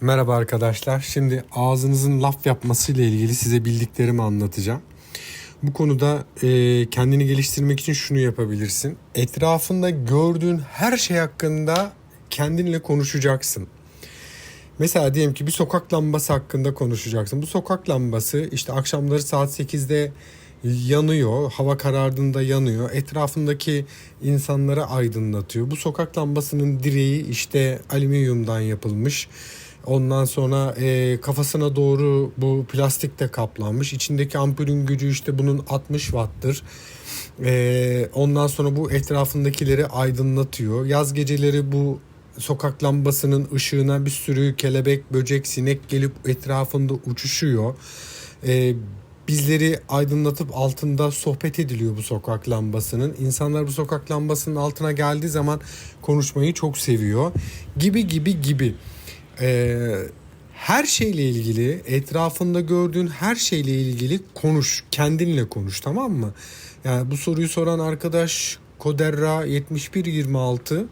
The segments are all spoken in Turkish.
Merhaba arkadaşlar. Şimdi ağzınızın laf yapmasıyla ilgili size bildiklerimi anlatacağım. Bu konuda e, kendini geliştirmek için şunu yapabilirsin. Etrafında gördüğün her şey hakkında kendinle konuşacaksın. Mesela diyelim ki bir sokak lambası hakkında konuşacaksın. Bu sokak lambası işte akşamları saat 8'de yanıyor. Hava karardığında yanıyor. Etrafındaki insanları aydınlatıyor. Bu sokak lambasının direği işte alüminyumdan yapılmış. Ondan sonra e, kafasına doğru bu plastikte kaplanmış. İçindeki ampulün gücü işte bunun 60 watt'tır. E, ondan sonra bu etrafındakileri aydınlatıyor. Yaz geceleri bu sokak lambasının ışığına bir sürü kelebek, böcek, sinek gelip etrafında uçuşuyor. E, bizleri aydınlatıp altında sohbet ediliyor bu sokak lambasının. İnsanlar bu sokak lambasının altına geldiği zaman konuşmayı çok seviyor. Gibi gibi gibi. Ee, her şeyle ilgili etrafında gördüğün her şeyle ilgili konuş kendinle konuş tamam mı? Yani bu soruyu soran arkadaş Koderra 7126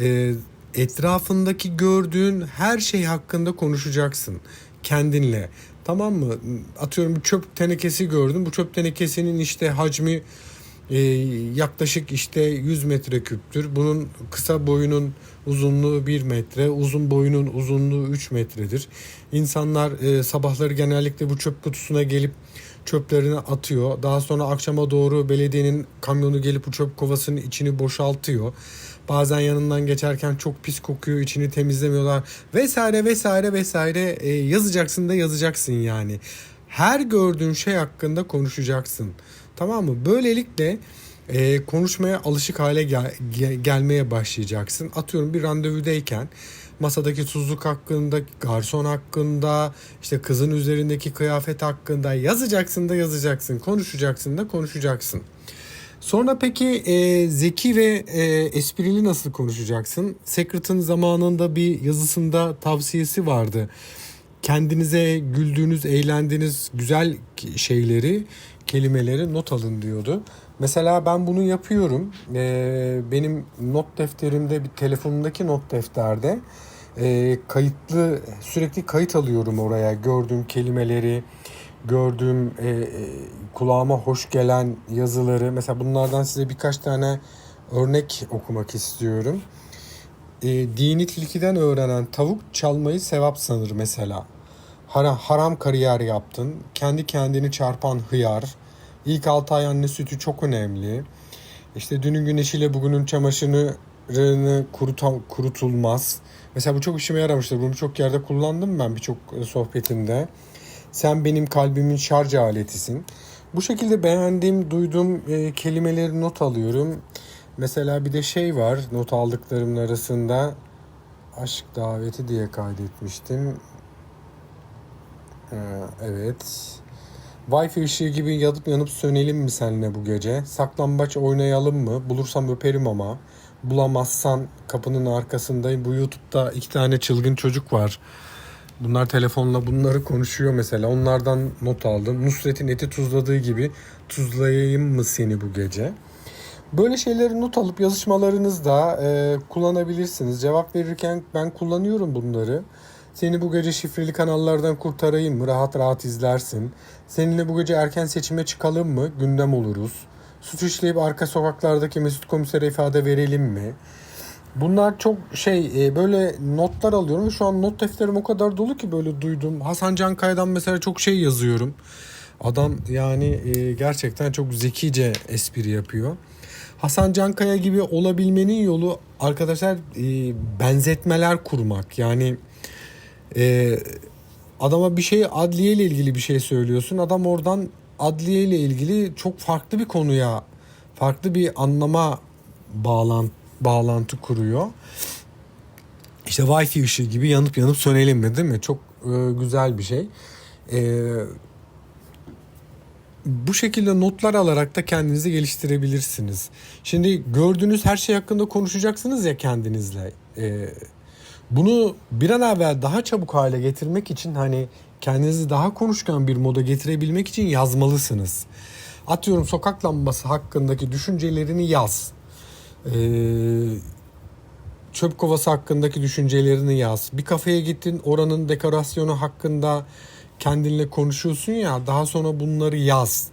e, etrafındaki gördüğün her şey hakkında konuşacaksın kendinle. Tamam mı? Atıyorum bir çöp tenekesi gördüm. Bu çöp tenekesinin işte hacmi e, yaklaşık işte 100 metreküptür. Bunun kısa boyunun uzunluğu 1 metre, uzun boyunun uzunluğu 3 metredir. İnsanlar e, sabahları genellikle bu çöp kutusuna gelip çöplerini atıyor. Daha sonra akşama doğru belediyenin kamyonu gelip bu çöp kovasının içini boşaltıyor. Bazen yanından geçerken çok pis kokuyor, içini temizlemiyorlar vesaire vesaire vesaire e, yazacaksın da yazacaksın yani. Her gördüğün şey hakkında konuşacaksın. Tamam mı? Böylelikle e, konuşmaya alışık hale gel- ge- gelmeye başlayacaksın. Atıyorum bir randevudayken masadaki tuzluk hakkında, garson hakkında, işte kızın üzerindeki kıyafet hakkında yazacaksın da yazacaksın, konuşacaksın da konuşacaksın. Sonra peki e, zeki ve e, esprili nasıl konuşacaksın? Secret'ın zamanında bir yazısında tavsiyesi vardı. Kendinize güldüğünüz, eğlendiğiniz güzel şeyleri, kelimeleri not alın diyordu. Mesela ben bunu yapıyorum. E, benim not defterimde, bir telefonumdaki not defterde e, kayıtlı, sürekli kayıt alıyorum oraya. Gördüğüm kelimeleri, gördüğüm e, e, kulağıma hoş gelen yazıları mesela bunlardan size birkaç tane örnek okumak istiyorum. E, dini tilkiden öğrenen tavuk çalmayı sevap sanır mesela. Haram, haram kariyer yaptın. Kendi kendini çarpan hıyar. İlk 6 ay anne sütü çok önemli. İşte dünün güneşiyle bugünün çamaşırını kuruta, kurutulmaz. Mesela bu çok işime yaramıştır. Bunu çok yerde kullandım ben birçok e, sohbetimde. Sen benim kalbimin şarj aletisin. Bu şekilde beğendiğim, duyduğum e, kelimeleri not alıyorum. Mesela bir de şey var not aldıklarımın arasında aşk daveti diye kaydetmiştim. Ee, evet. Wi-Fi ışığı gibi yanıp yanıp sönelim mi seninle bu gece? Saklambaç oynayalım mı? Bulursam öperim ama. Bulamazsan kapının arkasındayım. Bu YouTube'da iki tane çılgın çocuk var. Bunlar telefonla bunları konuşuyor mesela. Onlardan not aldım. Nusret'in eti tuzladığı gibi tuzlayayım mı seni bu gece? Böyle şeyleri not alıp yazışmalarınızda e, kullanabilirsiniz. Cevap verirken ben kullanıyorum bunları. Seni bu gece şifreli kanallardan kurtarayım mı? Rahat rahat izlersin. Seninle bu gece erken seçime çıkalım mı? Gündem oluruz. Suç işleyip arka sokaklardaki Mesut Komiser'e ifade verelim mi? Bunlar çok şey e, böyle notlar alıyorum şu an not defterim o kadar dolu ki böyle duydum. Hasan Cankaya'dan mesela çok şey yazıyorum. Adam yani e, gerçekten çok zekice espri yapıyor. Hasan Cankaya gibi olabilmenin yolu arkadaşlar e, benzetmeler kurmak. Yani e, adama bir şey adliye ile ilgili bir şey söylüyorsun. Adam oradan adliye ile ilgili çok farklı bir konuya, farklı bir anlama bağlantı bağlantı kuruyor. İşte Wi-Fi ışığı gibi yanıp yanıp sönelim mi değil mi? Çok e, güzel bir şey. E, bu şekilde notlar alarak da kendinizi geliştirebilirsiniz. Şimdi gördüğünüz her şey hakkında konuşacaksınız ya kendinizle. E, bunu bir an evvel daha çabuk hale getirmek için hani kendinizi daha konuşkan bir moda getirebilmek için yazmalısınız. Atıyorum sokak lambası hakkındaki düşüncelerini yaz. Ee, çöp kovası hakkındaki düşüncelerini yaz. Bir kafeye gittin oranın dekorasyonu hakkında kendinle konuşuyorsun ya daha sonra bunları yaz.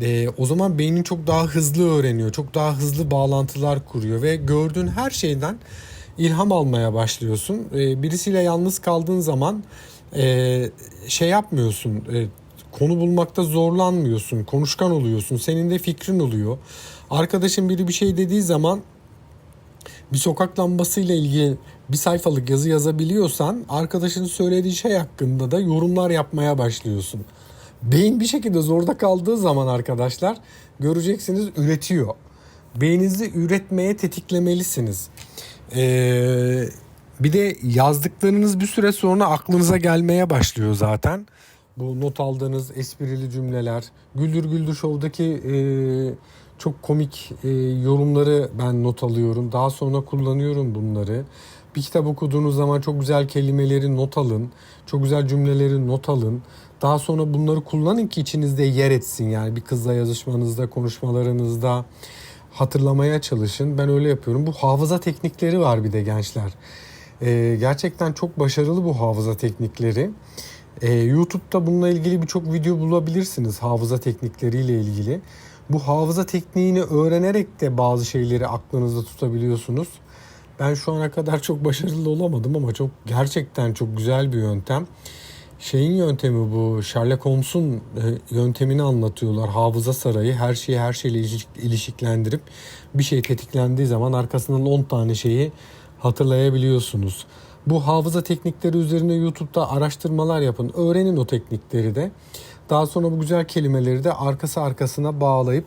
Ee, o zaman beynin çok daha hızlı öğreniyor. Çok daha hızlı bağlantılar kuruyor ve gördüğün her şeyden ilham almaya başlıyorsun. Ee, birisiyle yalnız kaldığın zaman e, şey yapmıyorsun. e, konu bulmakta zorlanmıyorsun. Konuşkan oluyorsun. Senin de fikrin oluyor. Arkadaşın biri bir şey dediği zaman bir sokak lambasıyla ilgili bir sayfalık yazı yazabiliyorsan arkadaşının söylediği şey hakkında da yorumlar yapmaya başlıyorsun. Beyin bir şekilde zorda kaldığı zaman arkadaşlar göreceksiniz üretiyor. Beyninizi üretmeye tetiklemelisiniz. Ee, bir de yazdıklarınız bir süre sonra aklınıza gelmeye başlıyor zaten. Bu not aldığınız esprili cümleler, Güldür Güldür Show'daki e, çok komik e, yorumları ben not alıyorum. Daha sonra kullanıyorum bunları. Bir kitap okuduğunuz zaman çok güzel kelimeleri not alın. Çok güzel cümleleri not alın. Daha sonra bunları kullanın ki içinizde yer etsin. Yani bir kızla yazışmanızda, konuşmalarınızda hatırlamaya çalışın. Ben öyle yapıyorum. Bu hafıza teknikleri var bir de gençler. Ee, gerçekten çok başarılı bu hafıza teknikleri. Ee, YouTube'da bununla ilgili birçok video bulabilirsiniz hafıza teknikleriyle ilgili. Bu hafıza tekniğini öğrenerek de bazı şeyleri aklınızda tutabiliyorsunuz. Ben şu ana kadar çok başarılı olamadım ama çok gerçekten çok güzel bir yöntem. Şeyin yöntemi bu. Sherlock Holmes'un e, yöntemini anlatıyorlar. Hafıza sarayı her şeyi her şeyle ilişik- ilişiklendirip bir şey tetiklendiği zaman arkasından 10 tane şeyi hatırlayabiliyorsunuz. Bu hafıza teknikleri üzerine YouTube'da araştırmalar yapın. Öğrenin o teknikleri de. Daha sonra bu güzel kelimeleri de arkası arkasına bağlayıp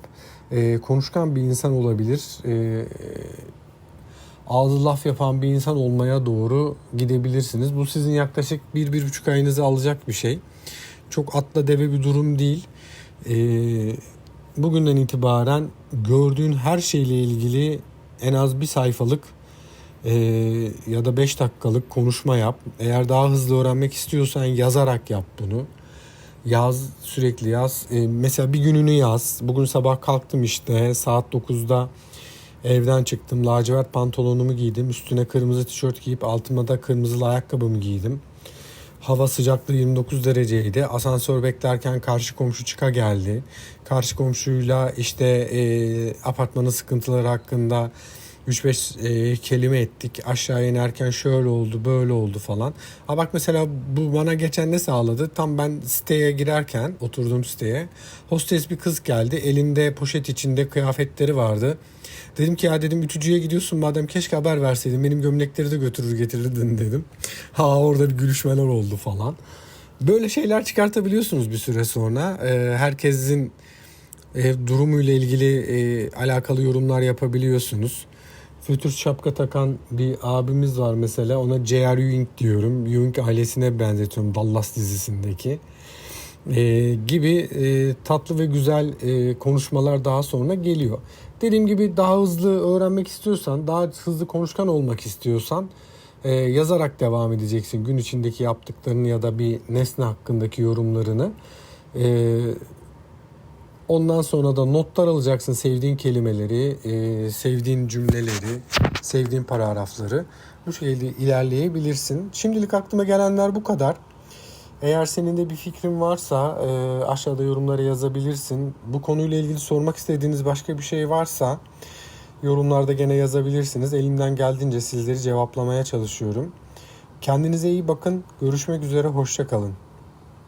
e, konuşkan bir insan olabilir. E, ağzı laf yapan bir insan olmaya doğru gidebilirsiniz. Bu sizin yaklaşık 1-1,5 ayınızı alacak bir şey. Çok atla deve bir durum değil. Ee, bugünden itibaren gördüğün her şeyle ilgili en az bir sayfalık e, ya da 5 dakikalık konuşma yap. Eğer daha hızlı öğrenmek istiyorsan yazarak yap bunu. Yaz sürekli yaz. Ee, mesela bir gününü yaz. Bugün sabah kalktım işte saat 9'da evden çıktım. Lacivert pantolonumu giydim. Üstüne kırmızı tişört giyip altıma da kırmızılı ayakkabımı giydim. Hava sıcaklığı 29 dereceydi. Asansör beklerken karşı komşu çıka geldi. Karşı komşuyla işte e, apartmanın sıkıntıları hakkında 3-5 e, kelime ettik. Aşağı inerken şöyle oldu, böyle oldu falan. Ha bak mesela bu bana geçen ne sağladı? Tam ben siteye girerken, oturduğum siteye, hostes bir kız geldi. Elinde poşet içinde kıyafetleri vardı. Dedim ki ya dedim ütücüye gidiyorsun madem keşke haber verseydin. Benim gömlekleri de götürür getirirdin dedim. Ha orada bir gülüşmeler oldu falan. Böyle şeyler çıkartabiliyorsunuz bir süre sonra. Ee, herkesin e, durumuyla ilgili e, alakalı yorumlar yapabiliyorsunuz. Fötür şapka takan bir abimiz var mesela. Ona J.R. Ewing diyorum. Ewing ailesine benzetiyorum Dallas dizisindeki. E, gibi e, tatlı ve güzel e, konuşmalar daha sonra geliyor. Dediğim gibi daha hızlı öğrenmek istiyorsan, daha hızlı konuşkan olmak istiyorsan e, yazarak devam edeceksin. Gün içindeki yaptıklarını ya da bir nesne hakkındaki yorumlarını. E, Ondan sonra da notlar alacaksın sevdiğin kelimeleri, e, sevdiğin cümleleri, sevdiğin paragrafları. Bu şekilde ilerleyebilirsin. Şimdilik aklıma gelenler bu kadar. Eğer senin de bir fikrin varsa e, aşağıda yorumlara yazabilirsin. Bu konuyla ilgili sormak istediğiniz başka bir şey varsa yorumlarda gene yazabilirsiniz. Elimden geldiğince sizleri cevaplamaya çalışıyorum. Kendinize iyi bakın. Görüşmek üzere. Hoşça kalın.